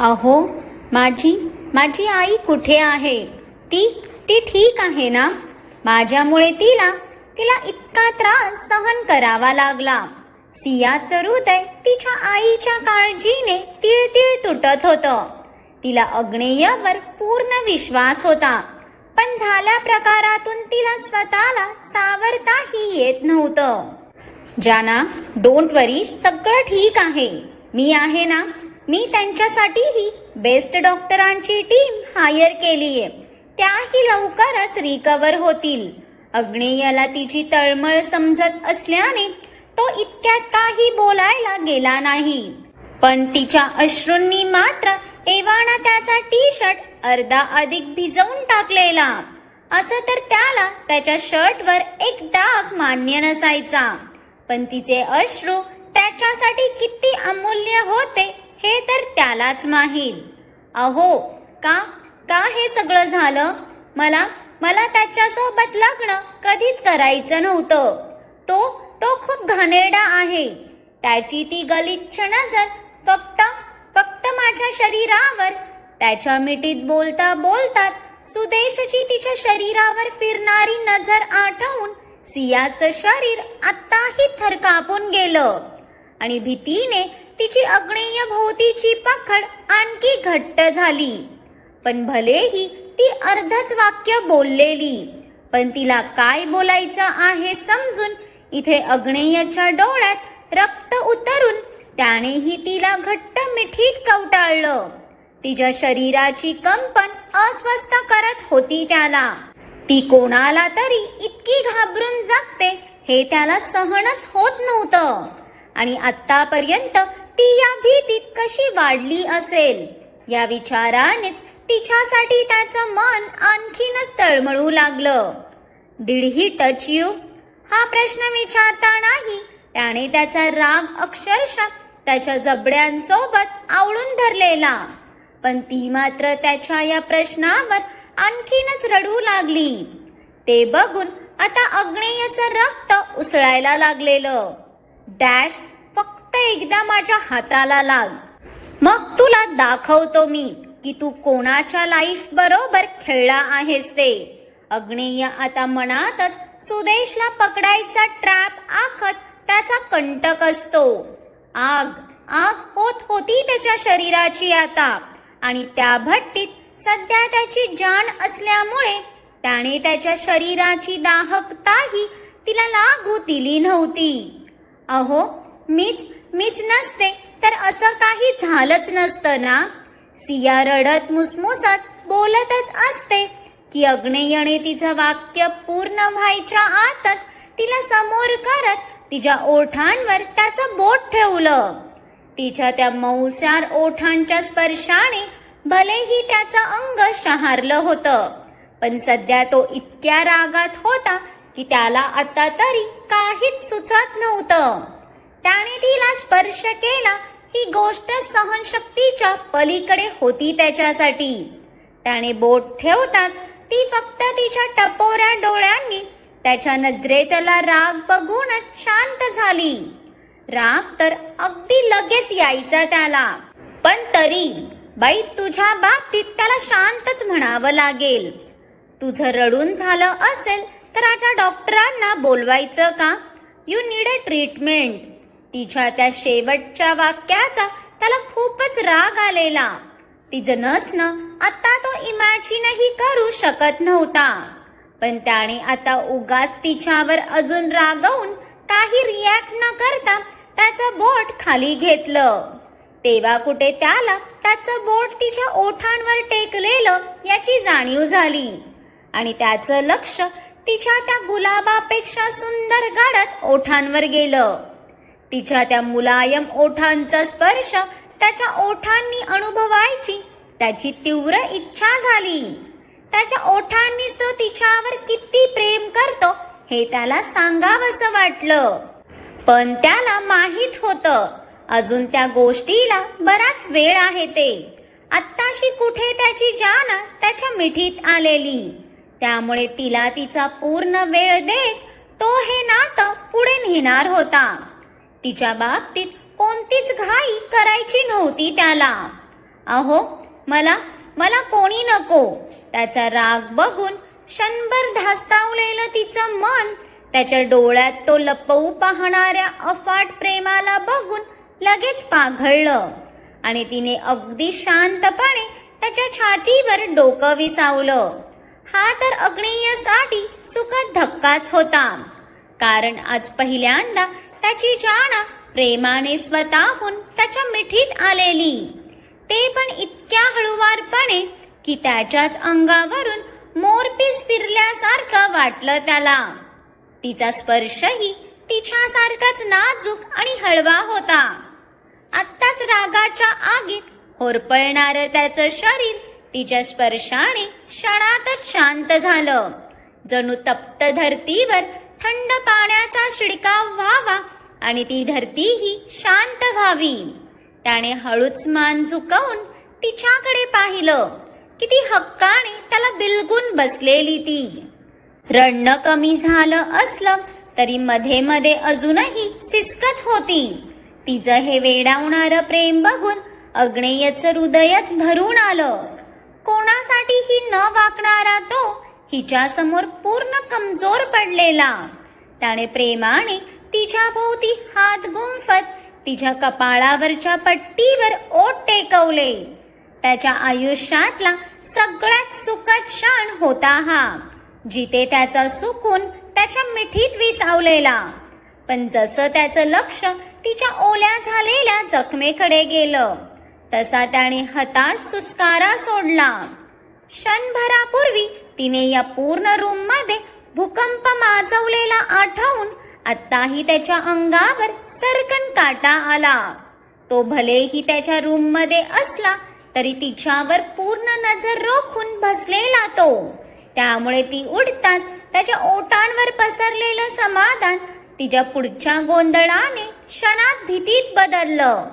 अहो माझी माझी आई कुठे आहे? ती ती ठीक आहे ना? माझ्यामुळे तिला तिला इतका त्रास सहन करावा लागला. सियाचं हृदय तिच्या आईच्या काळजीने तिळतिळ तुटत होतं. तिला अग्नेयवर पूर्ण विश्वास होता. पण झाल्या प्रकारातून तिला स्वतःला सावरताही येत नव्हतं. जाना डोंट वरी सगळं ठीक आहे. मी आहे ना? मी त्यांच्यासाठीही बेस्ट डॉक्टरांची टीम हायर केली आहे त्याही लवकरच रिकवर होतील. अग्नेयाला तिची तळमळ समजत असल्याने तो इतक्यात काही बोलायला गेला नाही. पण तिच्या अश्रूंनी मात्र एवाना त्याचा टी शर्ट अर्धा अधिक भिजवून टाकलेला. असं तर त्याला त्याच्या शर्टवर एक डाग मान्य नसायचा. पण तिचे अश्रू त्याच्यासाठी किती अमूल्य होते हे तर त्यालाच माहीत. अहो का का हे सगळं झालं? मला मला त्याच्यासोबत लग्न कधीच करायचं नव्हतं. तो तो खूप घाणेरडा आहे. त्याची ती गलिच्छ नजर फक्त फक्त माझ्या शरीरावर त्याच्या मिठीत बोलता बोलताच सुदेशची तिच्या शरीरावर फिरणारी नजर आठवून सियाचं शरीर आत्ताही थरकापून गेलं. आणि भीतीने तिची अग्नेय भोवतीची पकड आणखी घट्ट झाली. पण भलेही ती अर्धच वाक्य बोललेली पण तिला काय बोलायचं आहे समजून इथे अग्नेयच्या डोळ्यात रक्त उतरून त्यानेही तिला घट्ट मिठीत कवटाळलं. तिच्या शरीराची कंपन अस्वस्थ करत होती त्याला. ती कोणाला तरी इतकी घाबरून जगते हे त्याला सहनच होत नव्हतं. आणि आतापर्यंत ती या भीतीत कशी वाढली असेल? या विचारानेच तिच्यासाठी त्याचं मन आणखीनच तळमळू लागलं. डिड ही टच यू हा प्रश्न विचारतानाही त्याने त्याचा राग अक्षरशः त्याच्या जबड्यांसोबत आवळून धरलेला. पण ती मात्र त्याच्या या प्रश्नावर आणखीनच रडू लागली. ते बघून आता अग्नेयचं रक्त उसळायला लागलेलं. डॅश एकदा माझ्या हाताला लाग. मग तुला दाखवतो मी की तू कोणाच्या लाईफ बरोबर खेळला आहेस ते. अग्नेय आता मनातच सुदेशला पकडायचा ट्रॅप आखत त्याचा कंटक असतो. आग आग होत होती त्याच्या शरीराची आता आणि त्या भट्टीत सध्या त्याची जाण असल्यामुळे त्याने त्याच्या शरीराची दाहकताही तिला लागू दिली नव्हती. अहो मीच मीच नसते. तर असं काही झालंच नसतं ना? सिया रडत मुसमुसत बोलतच असते की अग्नेयने तिचं वाक्य पूर्ण व्हायच्या आतच तिला समोर करत तिच्या ओठांवर त्याचं बोट ठेवलं. तिच्या त्या मऊसार ओठांच्या स्पर्शाने भलेही त्याचं अंग शहारलं होतं पण सध्या तो इतक्या रागात होता की त्याला आता तरी काहीच सुचत नव्हतं. त्याने तिला स्पर्श केला. ही गोष्ट सहनशक्तीच्या पलीकडे होती त्याच्यासाठी. त्याने बोट ठेवताच ती फक्त तिच्या टपोऱ्या डोळ्यांनी त्याच्या नजरेतला राग बघूनच शांत झाली. राग तर अगदी लगेच यायचा त्याला. पण तरी बाई तुझ्या बाबतीत त्याला शांतच म्हणावं लागेल. तुझं रडून झालं असेल तर आता डॉक्टरांना बोलवायचं का? यू नीड अ ट्रीटमेंट तिच्या त्या शेवटच्या वाक्याचा त्याला खूपच राग आलेला. तिचं नसणं आता तो इमॅजिनही करू शकत नव्हता. पण त्याने आता उगाच तिच्यावर अजून रागवून काही रिॲक्ट न करता त्याचं बोट खाली घेतलं. तेव्हा कुठे त्याला त्याचं बोट तिच्या ओठांवर टेकलेलं याची जाणीव झाली. आणि त्याचं लक्ष तिच्या त्या गुलाबापेक्षा सुंदर गाडत ओठांवर गेलं. तिच्या त्या मुलायम ओठांचा स्पर्श त्याच्या ओठांनी अनुभवायची. त्याची तीव्र इच्छा झाली. त्याच्या ओठांनीच तो तिच्यावर किती प्रेम करतो हे त्याला सांगावंसं वाटलं. पण त्याला माहीत होतं. अजून त्या गोष्टीला बराच वेळ आहे ते. आत्ताशी कुठे त्याची जान त्याच्या मिठीत आलेली. त्यामुळे तिला तिचा पूर्ण वेळ देत तो हे नातं पुढे नेणार होता. तिच्या बाबतीत कोणतीच घाई करायची नव्हती त्याला. अहो मला मला कोणी नको. त्याचा राग बघून क्षणभर धास्तावलेलं तिचं मन त्याच्या डोळ्यात तो लपवू पाहणाऱ्या अफाट प्रेमाला बघून लगेच पाघळलं. आणि तिने अगदी शांतपणे त्याच्या छातीवर डोकं विसावलं. हा तर अग्नेयसाठी सुखद धक्काच होता. कारण आज पहिल्यांदा त्याची जाण प्रेमाने स्वतःहून त्याच्या मिठीत आलेली. ते पण इतक्या हळुवारपणे की त्याच्याच अंगावरून मोरपीस फिरल्यासारखं वाटलं त्याला. तिचा स्पर्शही तिच्यासारखाच नाजूक आणि हळवा होता. आत्ताच रागाच्या आगीत होरपळणारं त्याचं शरीर तिच्या स्पर्शाने क्षणातच शांत झालं. जणू तप्त धरतीवर थंड पाण्याचा शिडकाव व्हावा आणि ती धरतीही शांत व्हावी. त्याने हळूच मान झुकवून तिच्याकडे पाहिलं. किती हक्काने त्याला बिलगून बसलेली ती. रडणं कमी झालं असलं तरी मध्ये मध्ये अजूनही सिसकत होती. तिचं हे वेडावणारं प्रेम बघून अग्नेयचं हृदयच भरून आलं. कोणासाठीही न वाकणारा तो हिच्या समोर पूर्ण कमजोर पडलेला. त्याने प्रेमाने तिच्या भोवती हात गुंफत तिच्या कपाळावरच्या पट्टीवर ओट टेकवले. त्याच्या आयुष्यातला सगळ्यात सुखद क्षण होता हा जिथे त्याचा सुकून त्याच्या मिठीत विसावलेला. पण जसं त्याचं लक्ष तिच्या ओल्या झालेल्या जखमेकडे गेलं तसा त्याने हताश सुस्कारा सोडला. क्षणभरापूर्वी तिने या पूर्ण रूममध्ये भूकंप माजवलेला आठवून आत्ताही त्याच्या अंगावर सरकन काटा आला. तो भलेही त्याच्या रूममध्ये असला तरी तिच्यावर पूर्ण नजर रोखून बसलेला तो. त्यामुळे ती उठताच त्याच्या ओटांवर पसरलेलं समाधान तिच्या पुढच्या गोंधळाने क्षणात भीतीत बदललं.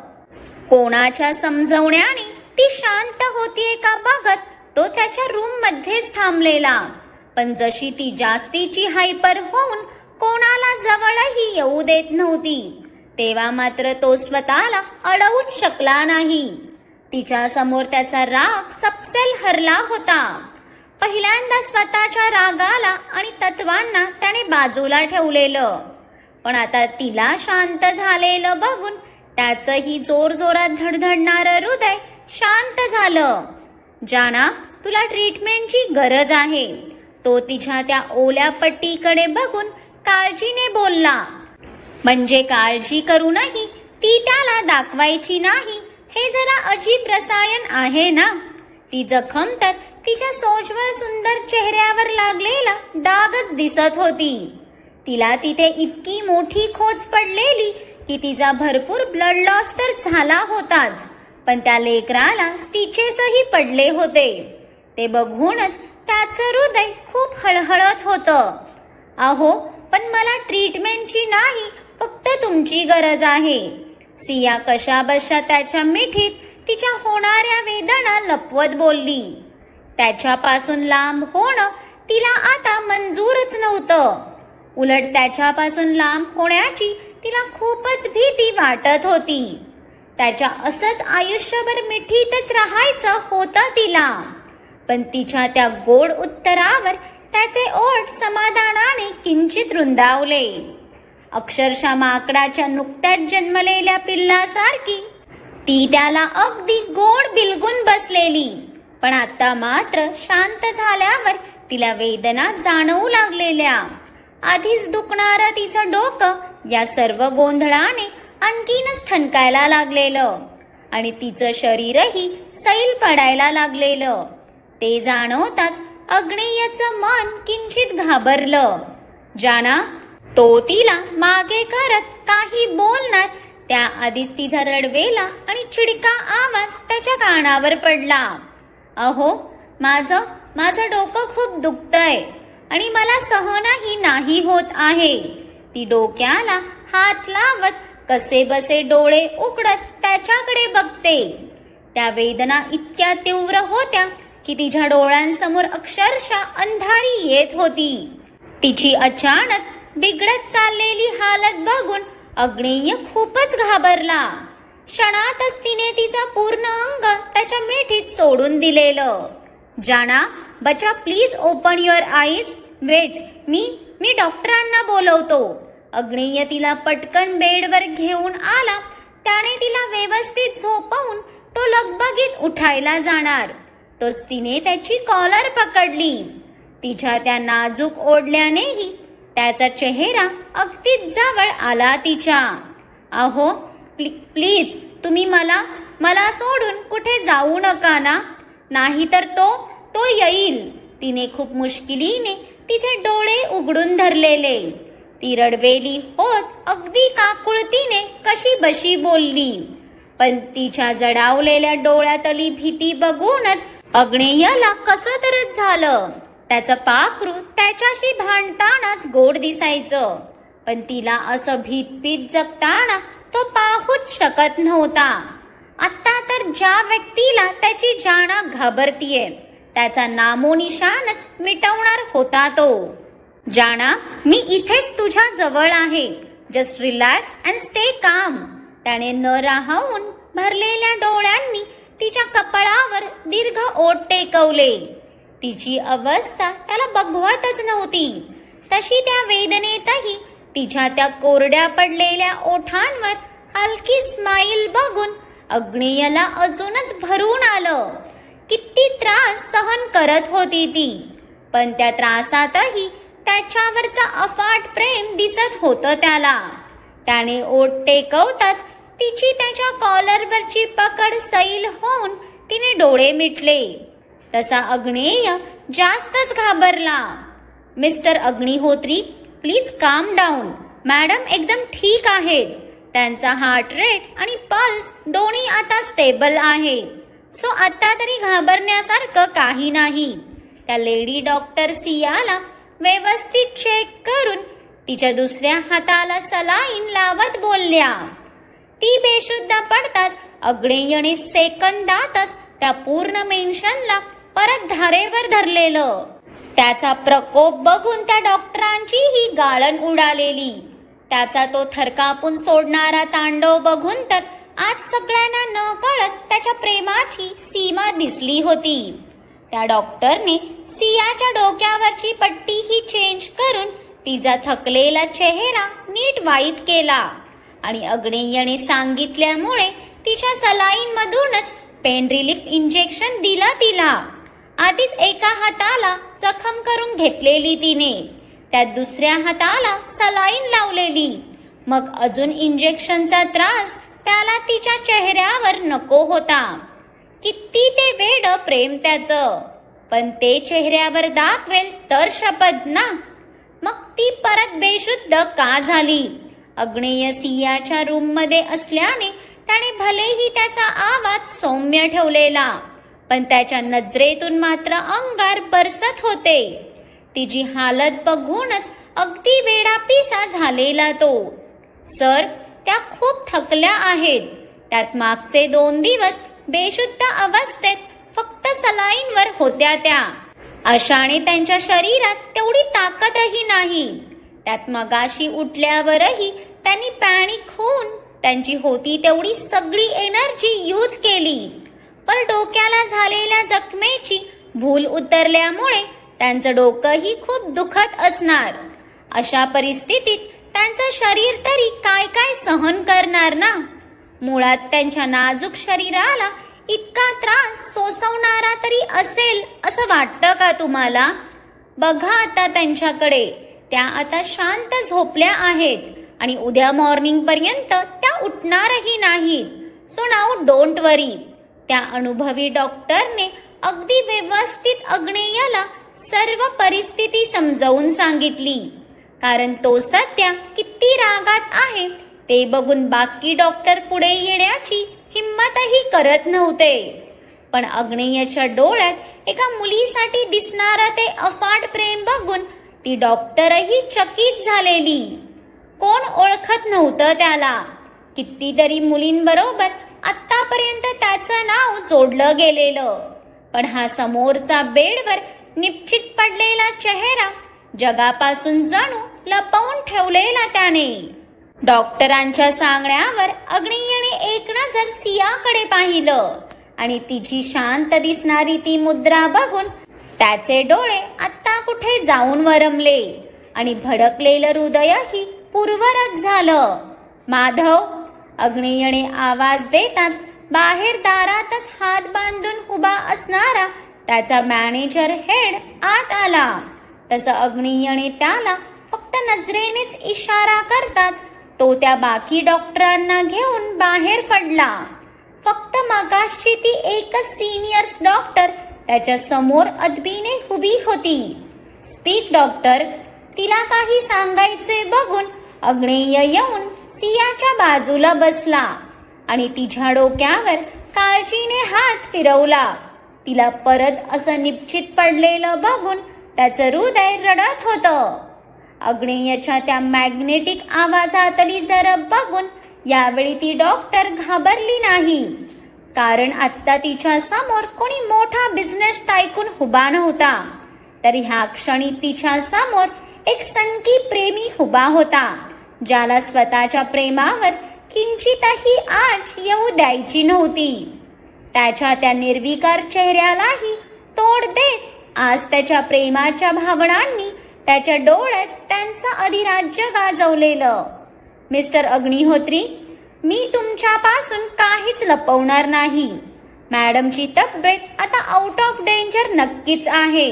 कोणाच्या समजवण्याने ती शांत होतीये का बघत तो त्याच्या रूम मध्येच थांबलेला. पण जशी ती जास्तीची हायपर होऊन कोणाला जवळही येऊ देत नव्हती तेव्हा मात्र तो स्वतःला अडवूच शकला नाही. तिच्या समोर त्याचा राग सपसेल हरला होता. पहिल्यांदा स्वतःच्या रागाला आणि तत्वांना त्याने बाजूला ठेवलेलं. पण आता तिला शांत झालेलं बघून त्याचंही जोर जोरात धडधडणारं हृदय शांत झालं. जाना तुला ट्रीटमेंटची गरज आहे. तो तिच्या त्या ओल्या पट्टीकडे बघून काळजीने बोलला. म्हणजे काळजी करूनही ती त्याला दाखवायची नाही. हे जरा अजीब रसायन आहे ना? ती जखम तर तिच्या सोज्वळ सुंदर चेहऱ्यावर लागलेला डागच दिसत होती. तिला तिथे इतकी मोठी खोच पडलेली की तिचा भरपूर ब्लड लॉस तर झाला होताच पण त्या लेकराला स्टिचेसही पडले होते. ते बघूनच त्याचं हृदय खूप हळहळत होतं. अहो पण मला ट्रीटमेंटची नाही फक्त तुमची गरज आहे. सिया कशा बशा त्याच्या मिठीत तिच्या होणाऱ्या वेदना लपवत बोलली. त्याच्यापासून लांब होणं तिला आता मंजूरच नव्हतं. उलट त्याच्यापासून लांब होण्याची तिला खूपच भीती वाटत होती. त्याच्या असंच आयुष्यभर मिठीतच राहायचं होतं तिला. पण तिच्या त्या गोड उत्तरावर त्याचे ओठ समाधानाने किंचित रुंदावले. अक्षरशः माकडाच्या नुकत्याच जन्मलेल्या पिल्लासारखी ती त्याला अगदी गोड बिलगून बसलेली पण आता मात्र शांत झाल्यावर तिला वेदना जाणवू लागलेल्या. आधीच दुखणारं तिचं डोकं या सर्व गोंधळाने आणखीनच ठणकायला लागलेलं आणि तिचं शरीरही सैल पडायला लागलेलं. ते जाणवताच अग्नेयचं मन किंचित घाबरलं. जाना तो तिला मागे करत काही बोलणार. त्याआधीच तिचा रडवेला आणि चिडका आवाज त्याच्या कानावर पडला. अहो माझं माझं डोकं खूप दुखतंय आणि मला सहनही नाही होत आहे. ती डोक्याला हात लावत कसे बसे डोळे उघडत त्याच्याकडे बघते. त्या वेदना इतक्या तीव्र होत्या की तिच्या डोळ्यांसमोर अक्षरशः अंधारी येत होती. तिची अचानक बिघडत चाललेली हालत बघून अग्नेय खूपच घाबरला. क्षणातच तिने तिचा पूर्ण अंग त्याच्या मिठीत सोडून दिलेलं. जाना बचा please open your eyes wait मी मी डॉक्टरांना बोलवतो. अग्नेय तिला पटकन बेडवर घेऊन आला. त्याने तिला व्यवस्थित झोपवून तो लगबगीत उठायला जाणार. तोच तिने त्याची कॉलर पकडली. तिच्या त्या नाजूक ओढल्यानेही त्याचा चेहरा अगदीच जवळ आला तिच्या. अहो प्ली प्लीज तुम्ही मला मला सोडून कुठे जाऊ नका ना? नाहीतर तो तो येईल. तिने खूप मुश्किलीने तिचे डोळे उघडून धरलेले. ती रडवेली होत अगदी काकुळतीने कशी बशी बोलली. पण तिच्या जडावलेल्या डोळ्यातली भीती बघूनच अग्नेयाला कसं तरच झालं? त्याचं पाखरू त्याच्याशी भांडतानाच गोड दिसायचं. पण तिला असं भीत जगताना तो पाहूच शकत नव्हता. आता तर ज्या व्यक्तीला त्याची जाणा घाबरतीये त्याचा नामोनिशानच मिटवणार होता तो. जाणा मी इथेच तुझ्या जवळ आहे. Just relax and stay calm त्याने न राहून भरलेल्या डोळ्यांनी तिच्या कपाळावर दीर्घ ओठ टेकवले. तिची अवस्था त्याला बघवतच नव्हती. तशी त्या वेदनेतही तिच्या त्या कोरड्या पडलेल्या ओठांवर हलकी स्माईल बघून अग्नेयाला अजूनच भरून आलं. किती त्रास सहन करत होती ती पण त्या त्रासातही त्याच्यावरचा अफाट प्रेम दिसत होतं त्याला. त्याने ओठ टेकवताच तिची त्याच्या कॉलरवरची पकड सैल होऊन तिने डोळे मिटले. तसा अग्नेय जास्तच घाबरला. Mister Agnihotri please calm down madam एकदम ठीक आहेत. त्यांचा हार्ट रेट आणि पल्स दोन्ही आता स्टेबल आहे. सो आता तरी घाबरण्यासारखं काही नाही. त्या लेडी डॉक्टर सियाला व्यवस्थित चेक करून तिच्या दुसऱ्या हाताला सलाईन लावत बोलल्या. ती बेशुद्ध पडताच अग्नेयने सेकंदातच त्या पूर्ण मेन्शनला परत धारेवर धरलेलं. त्याचा प्रकोप बघून त्या डॉक्टरांची ही गाळण उडालेली. त्याचा तो थरकापून सोडणारा तांडव बघून तर आज सगळ्यांना न कळत त्याच्या प्रेमाची सीमा दिसली होती. त्या डॉक्टरने सियाच्या डोक्यावरची पट्टी ही चेंज करून तिचा थकलेला चेहरा नीट वाईट केला. आणि अग्नेयने सांगितल्यामुळे तिच्या सलाईनमधूनच पेन रिलीफ इंजेक्शन दिला तिला. आधीच एका हाताला जखम करून घेतलेली तिने. त्या दुसऱ्या हाताला सलाईन लावलेली. मग अजून इंजेक्शनचा त्रास त्याला तिच्या चेहऱ्यावर नको होता. किती ते वेड प्रेम त्याचं. पण ते चेहऱ्यावर दाखवेल तर शपथ ना. मग ती परत बेशुद्ध का झाली? अग्नेय सियाच्या रूममध्ये असल्याने त्याने भलेही त्याचा आवाज सौम्य ठेवलेला पण त्याच्या नजरेतून मात्र अंगार बरसत होते. तिची हालत बघूनच अगदी वेडापिसा झालेला तो. सर त्या खूप थकल्या आहेत. त्यात मागचे दोन दिवस बेशुद्ध अवस्थेत फक्त सलाईनवर होत्या त्या. अशाने त्यांच्या शरीरात तेवढी ताकदही नाही. त्यात मगाशी उठल्यावरही त्यांनी पॅनिक होऊन त्यांची होती तेवढी सगळी एनर्जी यूज केली. पण डोक्याला झालेल्या जखमेची भूल उतरल्यामुळे त्यांचं डोकंही खूप दुखत असणार. अशा परिस्थितीत त्यांचं शरीर तरी काय काय सहन करणार ना? मुळात त्यांच्या नाजूक शरीराला इतका त्रास सोसवणारा तरी असेल असं वाटतं का तुम्हाला? बघा आता त्यांच्याकडे. त्या आता शांत झोपल्या आहेत. आणि उद्या मॉर्निंगपर्यंत त्या उठणारही नाहीत. सो नाव डोंट वरी त्या अनुभवी डॉक्टरने अगदी व्यवस्थित अग्नेयाला सर्व परिस्थिती समजावून सांगितली. कारण तो सध्या किती रागात आहे ते बघून बाकी डॉक्टर पुढे येण्याची हिंमतही करत नव्हते. पण अग्नेयाच्या डोळ्यात एका मुलीसाठी दिसणारं ते अफाट प्रेम बघून ती डॉक्टरही चकित झालेली. कोण ओळखत नव्हतं त्याला. कितीतरी मुलींबरोबर आतापर्यंत त्याचं नाव जोडलं गेलेलं. पण हा समोरचा बेडवर निश्चित पडलेला चेहरा जगापासून जणू लपवून ठेवलेला त्याने. डॉक्टरांच्या सांगण्यावर अग्नियने एक नजर सियाकडे पाहिलं आणि तिची शांत दिसणारी ती मुद्रा बघून त्याचे डोळे आत्ता कुठे जाऊन वरमले आणि भडकलेलं हृदयही पूर्वरत झालं. माधव अग्नियने आवाज देताच बाहेर दारातच हात बांधून उभा असणारा त्याचा मॅनेजर हेड आत आला. तसं अग्नियने त्याला फक्त नजरेनेच इशारा करताच तो त्या बाकी डॉक्टरांना घेऊन बाहेर पडला. फक्त मगाशची ती एकच सिनियर्स डॉक्टर त्याच्यासमोर अदबीने उभी होती. स्पीक डॉक्टर तिला काही सांगायचे बघून अग्नेय येऊन सियाच्या बाजूला बसला आणि तिच्या डोक्यावर काळजीने हात फिरवला. तिला परत असं निश्चित पडलेलं बघून त्याचं हृदय रडत होतं. अग्नेयच्या त्या मॅग्नेटिक आवाजातली जरा बघून यावेळी ती डॉक्टर घाबरली नाही. कारण आत्ता तिच्या समोर कोणी मोठा बिझनेस टायकून उभा नव्हता. तर ह्या क्षणी तिच्या समोर एक संकी प्रेमी उभा होता. ज्याला स्वतःच्या प्रेमावर किंचितही आज येऊ द्यायची नव्हती. त्याच्या त्या निर्विकार चेहऱ्यालाही तोड देत आज त्याच्या प्रेमाच्या भावनांनी त्याच्या डोळ्यात त्यांचं अधिराज्य गाजवलेलं. मिस्टर अग्निहोत्री मी तुमच्यापासून काहीच लपवणार नाही. मॅडमची तब्येत आता आउट ऑफ डेंजर नक्कीच आहे.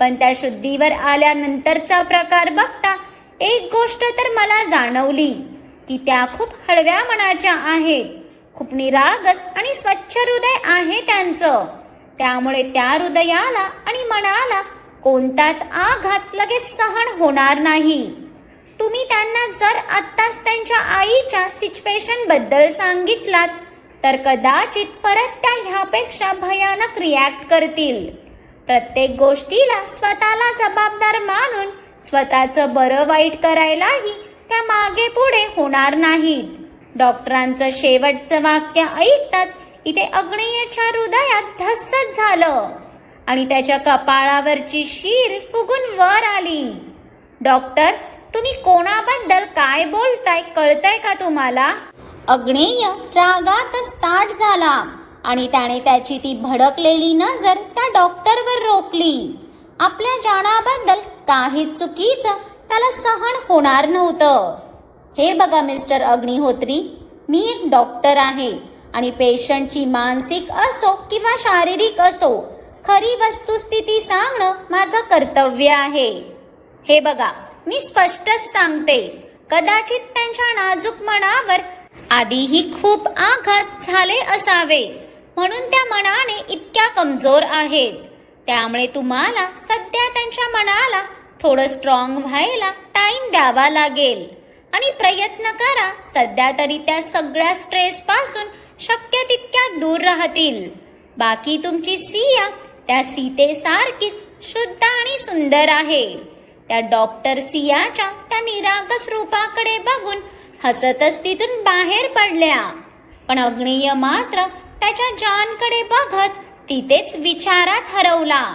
पण त्या शुद्धीवर आल्यानंतरचा प्रकार बघता एक गोष्ट तर मला जाणवली की त्या खूप हळव्या मनाच्या आहेत. खूप निरागस आणि स्वच्छ हृदय आहे त्यांचं. त्यामुळे त्या हृदयाला आणि मनाला कोणताच आघात लगेच सहन होणार नाही. तुम्ही त्यांना जर आत्ताच त्यांच्या आईच्या सिच्युएशनबद्दल सांगितलात तर कदाचित परत त्या ह्यापेक्षा भयानक रिॲक्ट करतील. प्रत्येक गोष्टीला स्वतःला जबाबदार मानून स्वतःचं बरं वाईट करायलाही त्या मागे पुढे होणार नाहीत डॉक्टरांचं शेवटचं वाक्य ऐकताच इथे अग्नेयच्या हृदयात धस्सच झालं आणि त्याच्या कपाळावरची शीर फुगून वर आली. डॉक्टर तुम्ही कोणाबद्दल काय बोलताय कळतंय का तुम्हाला? अग्नेय रागातच ताट झाला आणि त्याने त्याची ती भडकलेली नजर त्या डॉक्टरवर रोखली. आपल्या जाणाबद्दल काही चुकीचं त्याला सहन होणार नव्हतं. हे बघा मिस्टर अग्निहोत्री मी एक डॉक्टर आहे आणि पेशंटची मानसिक असो किंवा शारीरिक असो खरी वस्तुस्थिती सांगणं माझं कर्तव्य आहे. हे बघा मी स्पष्टच सांगते कदाचित त्यांच्या नाजूक मनावर आधीही खूप आघात झाले असावे म्हणून त्या मनाने इतक्या कमजोर आहेत. त्यामुळे तुम्हाला सध्या त्यांच्या मनाला थोडं स्ट्रॉंग व्हायला टाइम द्यावा लागेल. आणि प्रयत्न करा सध्या तरी त्या सगळ्या स्ट्रेस पासून शक्य तितक्या दूर राहतील. बाकी तुमची सिया त्या सीतेसारखीच शुद्ध आणि सुंदर आहे. त्या डॉक्टर सियाच्या त्या निरागस रूपाकडे बघून हसतच तिथून बाहेर पडल्या. पण अग्नेय मात्र त्याच्या जानकडे बघत तिथेच विचारात हरवला.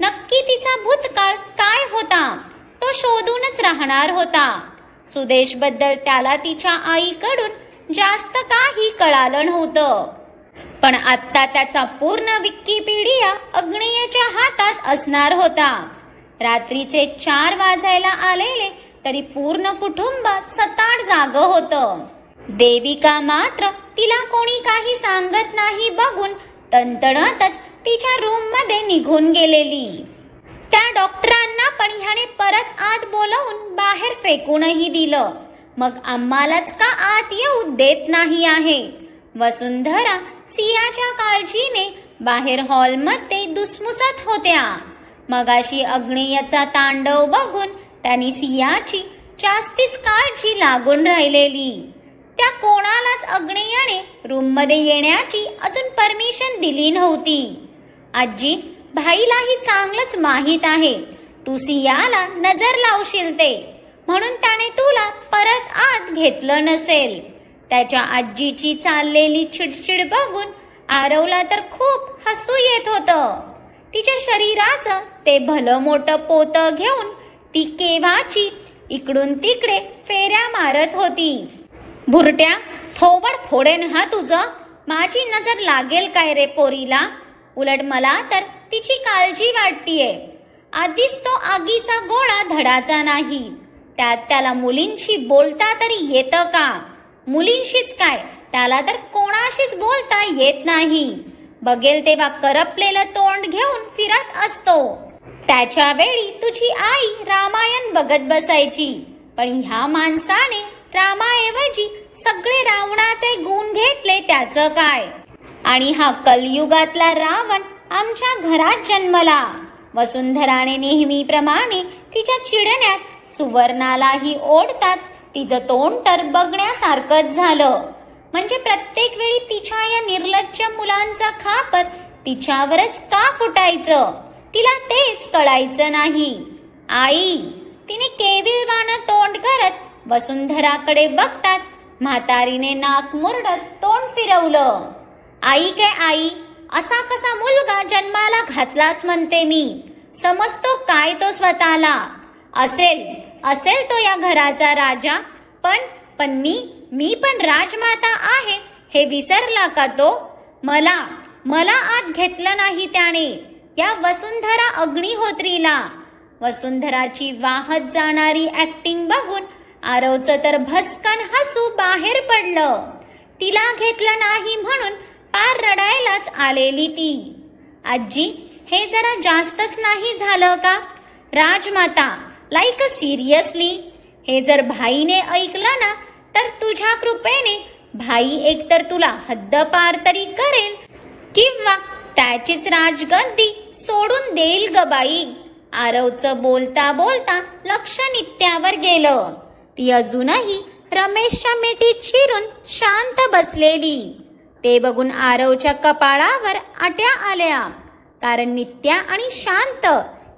नक्की तिचा भूतकाळ काय होता? तो शोधूनच राहणार होता. सुदेशबद्दल त्याला तिच्या आईकडून जास्त काही कळालं नव्हतं. पण आत्ता त्याचा पूर्ण विकिपीडिया अग्नेयच्या हातात असणार होता. रात्रीचे चार वाजायला आलेले तरी पूर्ण कुटुंब सताड जाग होतं. देविका मात्र तिला कोणी काही सांगत नाही बघून तंतणातच तिच्या रूममध्ये निघून गेलेली. त्या डॉक्टरांना पण ह्याने परत आत बोलवून बाहेर फेकूनही दिलं. मग आम्हालाच का आत येऊ देत नाही आहे? वसुंधरा सियाच्या काळजीने बाहेर हॉलमध्ये दुसमुसत होत्या. मगाशी अग्नेयचा तांडव बघून त्यांनी सियाची जास्तीच काळजी लागून राहिलेली. त्या कोणालाच अग्नेयाने रूममध्ये येण्याची अजून परमिशन दिली नव्हती. आजी भाईलाही चांगलंच माहीत आहे. तू सियाला नजर लावशील ते म्हणून त्याने तुला परत आत घेतलं नसेल. त्याच्या आजीची चाललेली चिडचिड बघून आरवला तर खूप हसू येत होतं. तिच्या शरीराचं ते भलं मोठं पोतं घेऊन ती केव्हाची इकडून तिकडे फेऱ्या मारत होती. भुरट्या थोबड फोडेन हा तुझं? माझी नजर लागेल काय रे पोरीला? उलट मला तर तिची काळजी वाटतीये. आधीच तो आगीचा गोळा धडाचा नाही. त्यात त्याला मुलींशी बोलता तरी येतं का? मुलींशीच काय? त्याला तर कोणाशीच बोलता येत नाही. बघेल तेव्हा करपलेलं तोंड घेऊन फिरत असतो. त्याच्या वेळी तुझी आई रामायण बघत बसायची. पण ह्या माणसाने रामाऐवजी सगळे रावणाचे गुण घेतले त्याचं काय? आणि हा कलयुगातला रावण आमच्या घरात जन्मला. वसुंधराने नेहमीप्रमाणे तिच्या चिडण्यात सुवर्णालाही ओढताच तिचं तोंड तर बघण्यासारखंच झालं. म्हणजे प्रत्येक वेळी तिच्या या निर्लज्ज मुलांचा खापर तिच्यावरच का फुटायचं? तिला तेच कळायचं नाही. आई तिने केविलवानं तोंड करत वसुंधराकडे बघताच म्हातारीने नाक मुरडत तोंड फिरवलं. आई काय आई असा कसा मुलगा जन्माला घातलास म्हणते मी. समजतो काय तो स्वतःला? असेल असेल तो या घराचा राजा. पण पण मी मी पण राजमाता आहे हे विसरला का तो? मला मला आत घेतलं नाही त्याने. या वसुंधरा अग्निहोत्रीला. वसुंधराची वाहत जाणारी ऍक्टिंग बघून आरवचं तर भस्कन हसू बाहेर पडलं. तिला घेतलं नाही म्हणून पार रडायलाच आलेली ती. आजी हे जरा जास्तच नाही झालं का? राजमाता लाईक सिरियसली हे जर भाईने ऐकलं ना तर तुझ्या कृपेने भाई एकतर तुला हद्दपार तरी करेल किंवा त्याचीच राजगद्दी सोडून देईल ग बाई. आरवचं बोलता बोलता लक्ष नित्यावर गेलं. ती अजूनही रमेशच्या मिठीत शिरून शांत बसलेली. ते बघून आरवच्या कपाळावर आट्या आल्या. कारण नित्या आणि शांत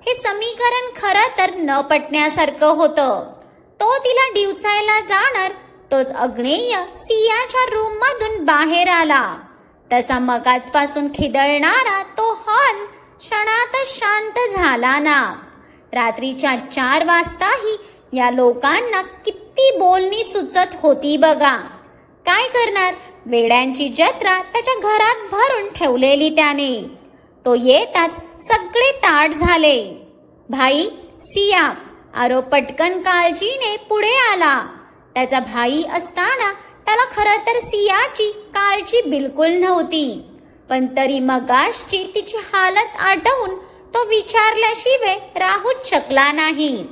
हे समीकरण खरं तर न पटण्यासारखं होतं. तो तिला डिवचायला जाणार तोच अग्नेय सियाच्या रूम मधून बाहेर आला. तसा मगाचपासून खिदळणारा तो हॉल क्षणातच शांत झाला ना. रात्रीच्या चार वाजताही या लोकांना किती बोलणी सुचत होती बघा. काय करणार? वेड्यांची जत्रा त्याच्या घरात भरून ठेवलेली त्याने. तो येताच सगळे ताट झाले. भाई सिया आरो पटकन काळजीने पुढे आला. त्याचा भाई असताना त्याला खरं तर सियाची काळजी बिलकुल नव्हती. पण तरी मगाशची तिची हालत आठवून तो विचारल्याशिवाय राहूच शकला नाही.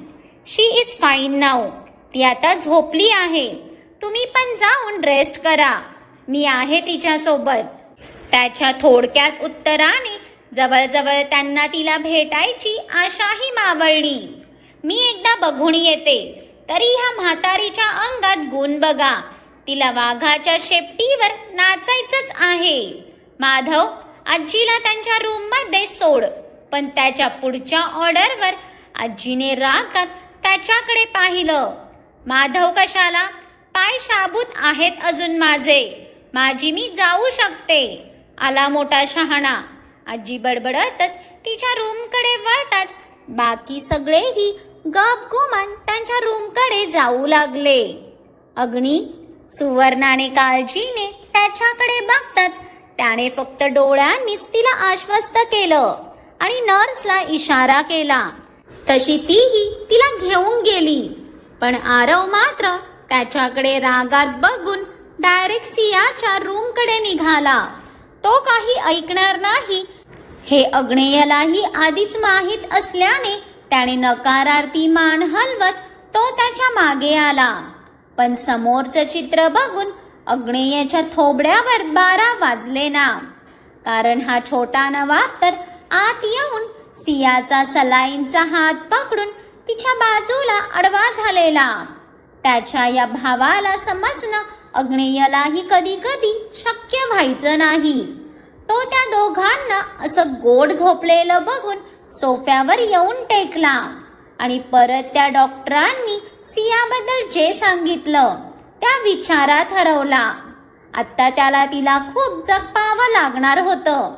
शी इज फाईन नाऊ ती आता झोपली आहे. तुम्ही पण जाऊन रेस्ट करा. मी आहे तिच्यासोबत. त्याच्या थोडक्यात उत्तराने जवळजवळ त्यांना तिला भेटायची आशाही मावळली. मी एकदा बघून येते. तरी ह्या म्हातारीच्या अंगात गुण बघा. तिला वाघाच्या शेपटीवर नाचायचंच आहे. माधव आजीला त्यांच्या रूममध्ये सोड. पण त्याच्या पुढच्या ऑर्डरवर आजीने रागात त्याच्याकडे पाहिलं. माधव कशाला? पाय शाबूत आहेत अजून माझे. माझी मी जाऊ शकते. आला मोठा शहाणा. आजी बडबडतच तिच्या रूमकडे वळताच बाकी सगळेही गप गुमान त्यांच्या रूमकडे जाऊ लागले. अग्नी सुवर्णाने काळजीने त्याच्याकडे बघताच त्याने फक्त डोळ्यांनीच तिला आश्वस्त केलं आणि नर्सला इशारा केला. तशी तीही तिला घेऊन गेली. पण आरव मात्र त्याच्याकडे रागात बघून डायरेक्ट सियाच्या रूमकडे निघाला. तो काही ऐकणार नाही. हे अग्नेयलाही आधीच माहीत असल्याने त्याने नकारार्थी मान हलवत तो त्याच्यामागे आला. पण समोरचं चित्र बघून अग्नेयच्या थोबड्यावर बारा वाजले ना. कारण हा छोटा नवाब तर आत येऊन सियाचा सलाईनचा हात पकडून तिच्या बाजूला अडवा झालेला. त्याच्या या भावाला समजणं अग्नेयलाही कधी कधी शक्य व्हायचं नाही. तो त्या दोघांना असं गोड झोपलेलं बघून सोफ्यावर येऊन टेकला आणि परत त्या डॉक्टरांनी सियाबद्दल जे सांगितलं त्या विचारात हरवला. आत्ता त्याला तिला खूप जगपावं लागणार होतं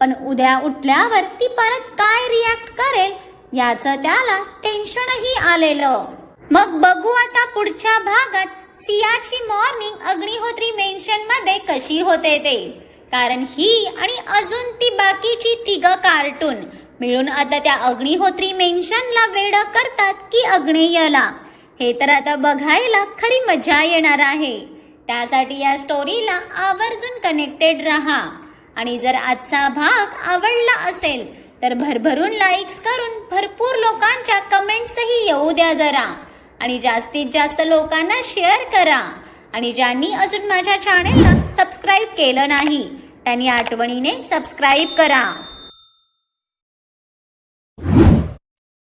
पण उद्या उठल्यावर ती परत काय रिॲक्ट करेल याचं त्याला टेन्शनही आलेलं. मग बघू आता पुढच्या भागात सियाची मॉर्निंग अग्निहोत्री मेन्शनमध्ये कशी होते ते. कारण ही आणि अजून ती बाकीची तिघ कार्टून मिळून आता त्या अग्निहोत्री मेन्शनला वेड करतात की अग्नेयला. हे तर आता बघायला खरी मजा येणार आहे. त्यासाठी या स्टोरीला आवर्जून कनेक्टेड राहा. आणि जर आजचा भाग आवडला असेल तर भरभरून लाईक्स करून भरपूर लोकांच्या कमेंट्सही येऊ द्या जरा. आणि जास्तीत जास्त लोकांना शेअर करा. आणि ज्यांनी अजून माझ्या चॅनेलला सबस्क्राईब केलं नाही त्यांनी आठवणीने सबस्क्राईब करा.